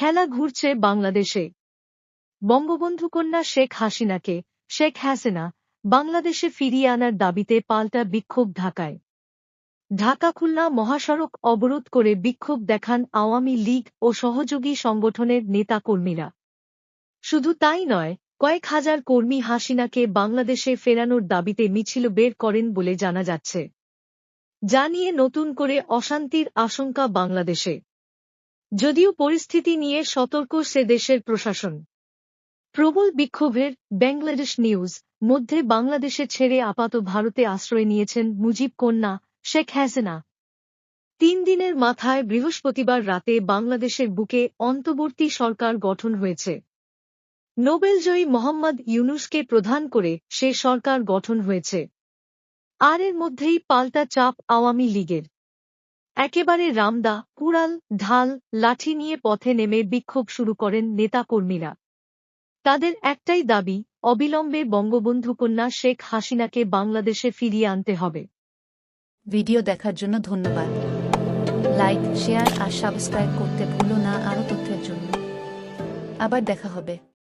খেলা ঘুরছে বাংলাদেশে। বঙ্গবন্ধু কন্যা শেখ হাসিনাকে, শেখ হাসিনা, বাংলাদেশে ফিরিয়ে আনার দাবিতে পাল্টা বিক্ষোভ ঢাকায়। ঢাকা খুলনা মহাসড়ক অবরোধ করে বিক্ষোভ দেখান আওয়ামী লীগ ও সহযোগী সংগঠনের নেতাকর্মীরা। শুধু তাই নয়, কয়েক হাজার কর্মী হাসিনাকে বাংলাদেশে ফেরানোর দাবিতে মিছিল বের করেন বলে জানা যাচ্ছে। যা নিয়ে নতুন করে অশান্তির আশঙ্কা বাংলাদেশে। যদিও পরিস্থিতি নিয়ে সতর্ক সে দেশের প্রশাসন। প্রবল বিক্ষোভের বাংলাদেশ নিউজ, মধ্যে বাংলাদেশে ছেড়ে আপাত ভারতে আশ্রয় নিয়েছেন মুজিব কন্যা শেখ হাসিনা। তিন দিনের মাথায় বৃহস্পতিবার রাতে বাংলাদেশের বুকে অন্তর্বর্তী সরকার গঠন হয়েছে। নোবেলজয়ী মোহাম্মদ ইউনুসকে প্রধান করে সে সরকার গঠন হয়েছে। আর এর মধ্যেই পাল্টা চাপ আওয়ামী লীগের। একেবারে রামদা, কুড়াল, ঢাল, লাঠি নিয়ে পথে নেমে বিক্ষোভ শুরু করেন নেতাকর্মীরা। তাদের একটাই দাবি, অবিলম্বে বঙ্গবন্ধু কন্যা শেখ হাসিনাকে বাংলাদেশে ফিরিয়ে আনতে হবে। ভিডিও দেখার জন্য ধন্যবাদ। লাইক, শেয়ার আর সাবস্ক্রাইব করতে ভুলো না আরও তথ্যের জন্য। আবার দেখা হবে।